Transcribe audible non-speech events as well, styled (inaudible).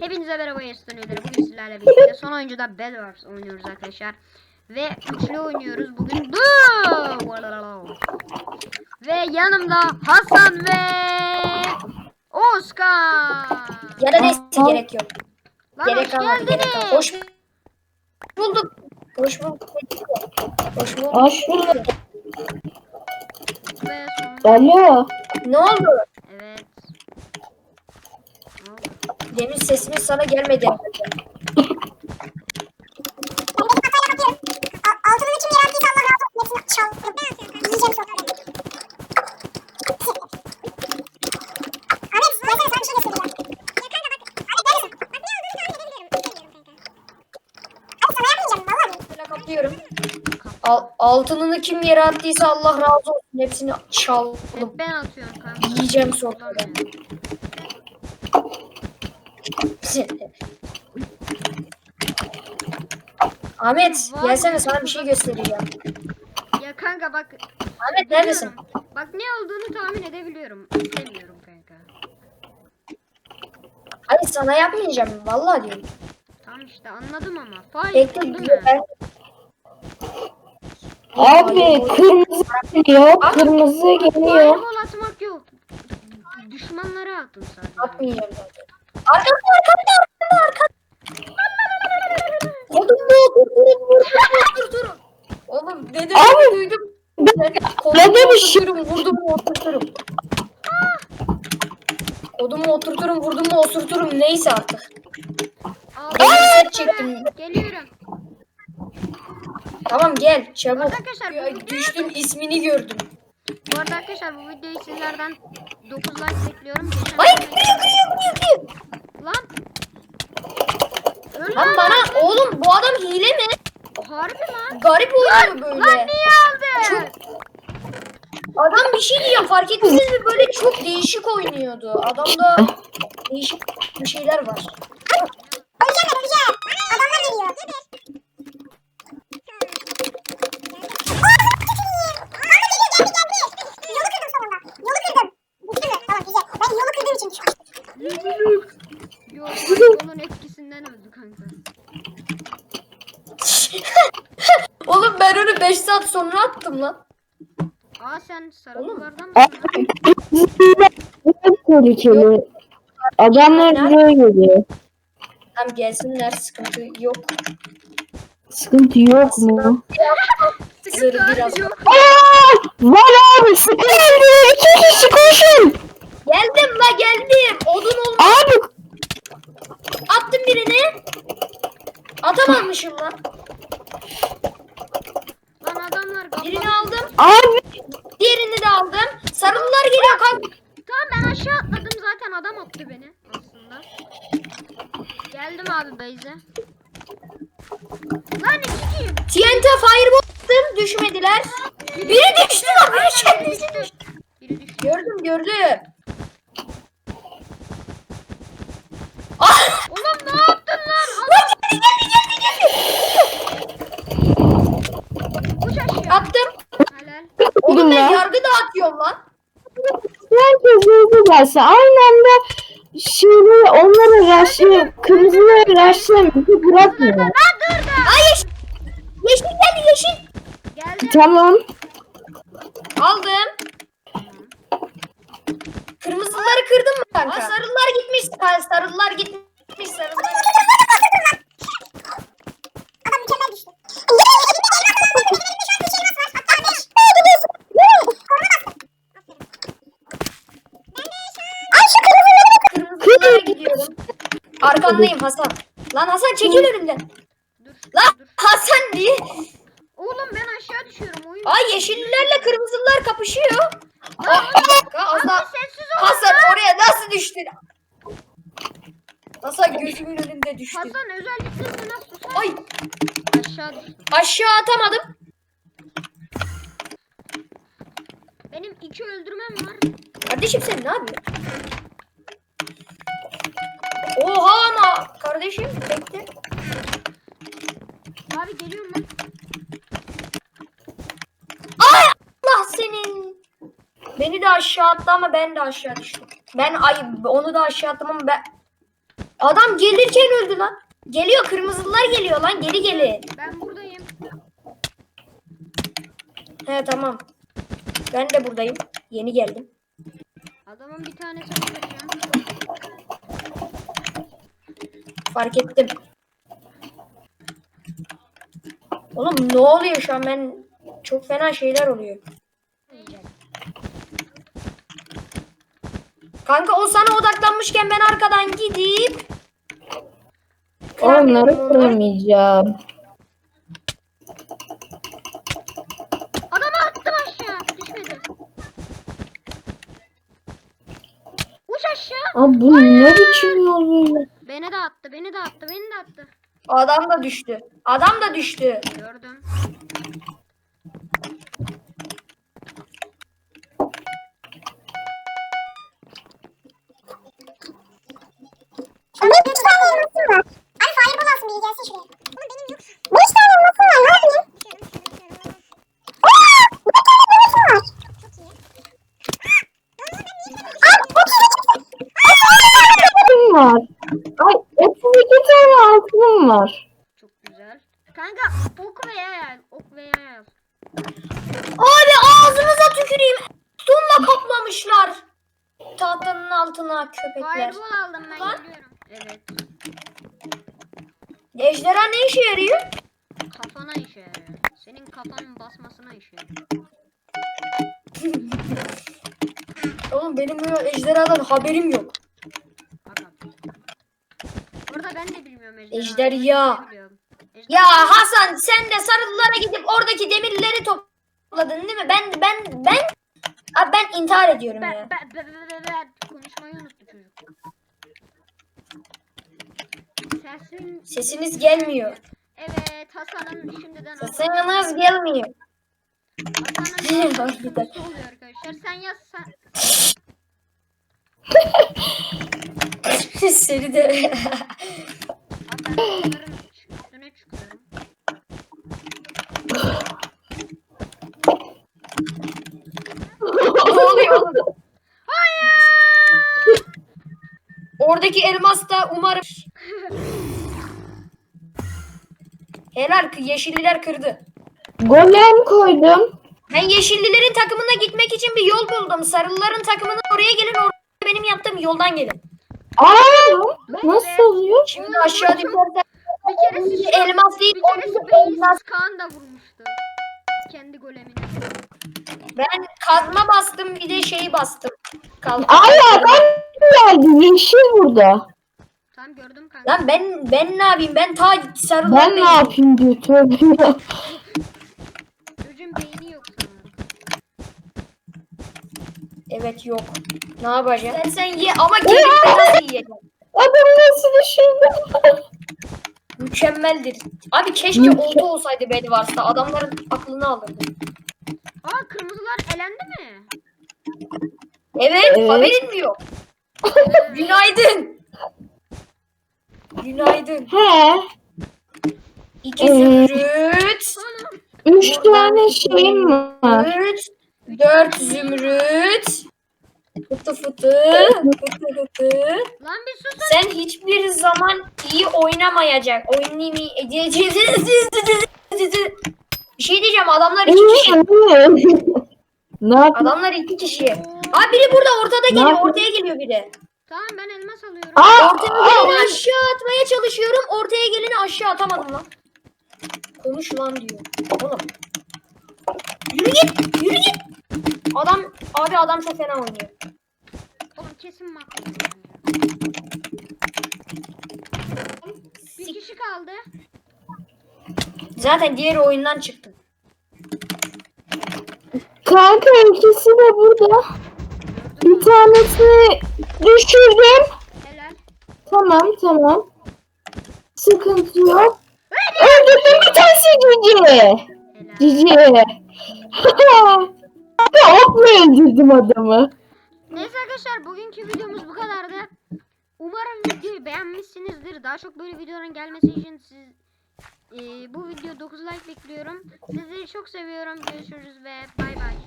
Hepinize merhaba Yaslanıyorlar. Bugün sizlerle birlikte son oyuncuda Bedwars oynuyoruz arkadaşlar. Ve üçlü oynuyoruz bugün. Ve yanımda Hasan ve Oscar. Ya da neyse gerek yok. Lan gerek hoş gerek geldiniz. Hoş bulduk. Hoş bulduk. Hoş bulduk. Hoş bulduk. Alo. Ne oldu? Evet. Ne oldu? Demin sesimiz sana gelmedi. Altını kim yarattıysa Allah razı olsun. Hepsini çaldım. Yiyeceğim sonra. Ahmet, ben sana bir şey göstereceğim. Ya kanka bak. Ahmet neredesin? Bak ne olduğunu tahmin edebiliyorum. Bilmiyorum kanka. Abi sana yapmayacağım. Vallahi. Böyle kapıyorum. Al, altınını kim yere attıysa Allah razı olsun. Hepsini çaldım. Hep ben atıyorum kanka. Yiyeceğim sonra. Ahmet gelsene sana bir şey göstereceğim. Ya kanka bak. Ahmet neredesin? biliyorum. Bak ne olduğunu tahmin edebiliyorum. İstemiyorum kanka. Hayır sana yapmayacağım. Vallahi diyorum. Tamam işte anladım ama. Fail Bekle değil mi? diyor ben. Abi kırmızı geliyor. Kırmızı geliyor. Fireball atmak yok. Düşmanlara atın sadece. Atmayacağım zaten. Arkamda arkamda arkamda arkamda. Oğlum bu oturturun oturturun. Oğlum ne dedim Abi, duydum. ne demiş? Oturturum vurdum mu oturturum. Odumu oturturum vurdum mu osurturum neyse artık. Bir set çektim. Geliyorum. Tamam gel çabuk. Arkadaşlar bu Düştüm ismini gördüm. Bu arada arkadaşlar bu videoyu sizlerden 9 like bekliyorum. Geçen Ay hafta- gülüyor gülüyor gülüyor. Lan. Öl Lan bana oğlum bu adam hile mi? Harbi lan. Garip oynuyor böyle. Lan niye aldın? Çok- Adam bir şey diyor fark ettiniz mi böyle çok değişik oynuyordu. Adamda değişik bir şeyler var. Yok onun etkisinden öldü kanka. (laughs) Oğlum ben onu 5 saat sonra attım lan. Aa sen sarılıklardan mı? Çok tehlikeli. Adamlar buraya geliyor. Tamam gelsinler sıkıntı yok. Sıkıntı yok mu? Zırh biraz. yok. Aa! Var abi sıkıntı yok. İki kişi koşun. Geldim la geldim. Odun olma. Abi Attım birini. Atamamışım lan. Lan adamlar kapalı. Birini aldım. abi Diğerini de aldım. Sarılılar geliyor kanka. Tamam ben aşağı atladım zaten adam attı beni aslında. Geldim abi Beyze. Lan iki kişi. TNT fireball attım düşmediler. Biri düştü lan. Biri kendisi düştü. Biri düştü. Gördüm gördüm. Ah! Oğlum ne yaptın lan? Lan geldi geldi geldi geldi. Uç aşağı. Attım. Helal. Oğlum Buldum ben ya. yargı dağıtıyorum lan. herkes hızlı gelse aynı anda şeyleri onlara raşlı kırmızıları raşlayan bizi bırakmıyor. Lan dur da. Ay yeşil. Yeşil geldi yeşil. Geldim. Tamam. Aldım. Kırmızıları kırdın mı kanka? Aa, sarılar gitmiş. Ha, Sarılar gitmiş. Sarılar Adam mükemmel düştü. Elimde elimde elmas var. Benim elimde şu an üç elmas var. Hatta beş. Ne gidiyorsun? Korona bastım. Ay şu kırmızıları Kırmızılara gidiyorum. Arkandayım Hasan. Lan Hasan çekil önümden. Dur. Lan Dur. Hasan diye. Oğlum ben aşağı düşüyorum oyun. Ay yeşillerle kırmızılar kapışıyor. Aa, bir dakika az Abi daha. sessiz ol. Hasan oraya nasıl düştün? Hasan gözümün önünde düştü. Hasan özellikle tutar? Ay Aşağı düştüm. aşağı atamadım. Benim iki öldürmem var. Kardeşim sen ne yapıyorsun? Kardeşim bekle. Abi geliyorum ben. Ay Allah senin. Beni de aşağı attı ama ben de aşağı düştüm. Ben ay onu da aşağı attım ama ben Adam gelirken öldü lan. Geliyor kırmızılar geliyor lan geri gelin. Ben buradayım. He tamam. Ben de buradayım. Yeni geldim. Adamın bir tanesi vuracağım. Fark ettim. Oğlum ne oluyor şu an ben çok fena şeyler oluyor. Kanka o sana odaklanmışken ben arkadan gidip onları. kıramayacağım. Adamı attım aşağı. Düşmedi. Uç aşağı. Abi bu ne biçim yol böyle? Beni de attı. Beni de attı. Beni de attı. Adam da düştü. Adam da düştü. Gördüm. Benim üç tane elmasım var. Abi fireball alsın biri gelsin şuraya. Ama benim yok. Beş tane elmasım var. Ne yapayım? Aa! Bir tane elmasım var. Çok iyi. Abi bu Altın var. Ay 32 tane altın var. Çok güzel. Kanka ok veya yay. Ok veya yay. Abi ağzınıza tüküreyim. Sunla kaplamışlar. Tahtanın altına köpekler. Fireball aldım ben Lan. geliyorum. Evet. Ejderha ne işe yarıyor? Kafana işe yarıyor. Senin kafanın basmasına işe yarıyor. Oğlum benim bu ejderhadan haberim yok. Bakalım. Orada ben de bilmiyorum ejderha. Ya Hasan sen de sarılılara gidip oradaki demirleri topladın değil mi? Ben ben ben Abi ben intihar ediyorum Ben, ya. ben, ben, ben, ben. Konuşmayı unuttu çocuk. Sesin... Sesiniz gelmiyor. Evet Hasan'ın şimdiden... Sesiniz gelmiyor. Hasan'ın (laughs) oluyor arkadaşlar. Sen yaz sen... (laughs) Seni de (laughs) Üstüne çıkıyorum. ne oluyor oğlum? Oradaki elmas da umarım Helal yeşilliler kırdı. Golem koydum. Ben yeşillilerin takımına gitmek için bir yol buldum. Sarılıların takımına oraya gelin oraya benim yaptığım yoldan gelin. Aa nasıl oluyor? Şimdi aşağı düşersen Bir keresi şu... elmas değil Bir o keresi elmas. Kaan da vurmuştu. Kendi golemini. Ben kazma bastım bir de şeyi bastım. Kaldı. Aa ben geldi yeşil burada. Tamam gördüm kanka. Lan ben ben ne yapayım? Ben ta sarılılar Ben ne yapayım diyor tövbe ya. Çocuğun beyni yok sanırım. Evet yok. Ne yapacaksın? Sen sen ye ama de nasıl yiyeceksin? Adam nasıl düşürdü? Mükemmeldir. Abi keşke olta olsaydı beni varsa adamların aklını alırdı. Aa kırmızılar elendi mi? Evet, Evet. haberin mi yok? (laughs) Günaydın. Günaydın. He. İki Evet. zümrüt. Üç tane şeyim var. Zümrüt. Dört zümrüt. Fıtı fıtı. Fıtı fıtı. Lan bir sus. Sen hiçbir zaman iyi oynamayacak. Oynayamayacak. Bir şey diyeceğim adamlar iki kişi. ne yapayım? Adamlar iki kişi. Aa biri burada ortada geliyor. yapayım? Ortaya geliyor biri. Tamam ben elmas alıyorum. Aa, Ortaya aa, geleni aşağı atmaya çalışıyorum. Ortaya geleni aşağı atamadım lan. Konuş lan diyor. Oğlum. Yürü git. Yürü git. Adam abi adam çok fena oynuyor. Oğlum kesin makro. Bir kişi kaldı. Zaten diğer oyundan çıktı. Kanka ikisi de burada. Bir tanesini düşürdüm. Helal. Tamam tamam. Sıkıntı yok. Öldürdüm bir tanesi cici. Cici. (laughs) Ya okla öldürdüm adamı. Neyse arkadaşlar bugünkü videomuz bu kadardı. Umarım videoyu beğenmişsinizdir. Daha çok böyle videoların gelmesi için siz e, bu video 9 like bekliyorum. Sizleri çok seviyorum. Görüşürüz ve bay bay.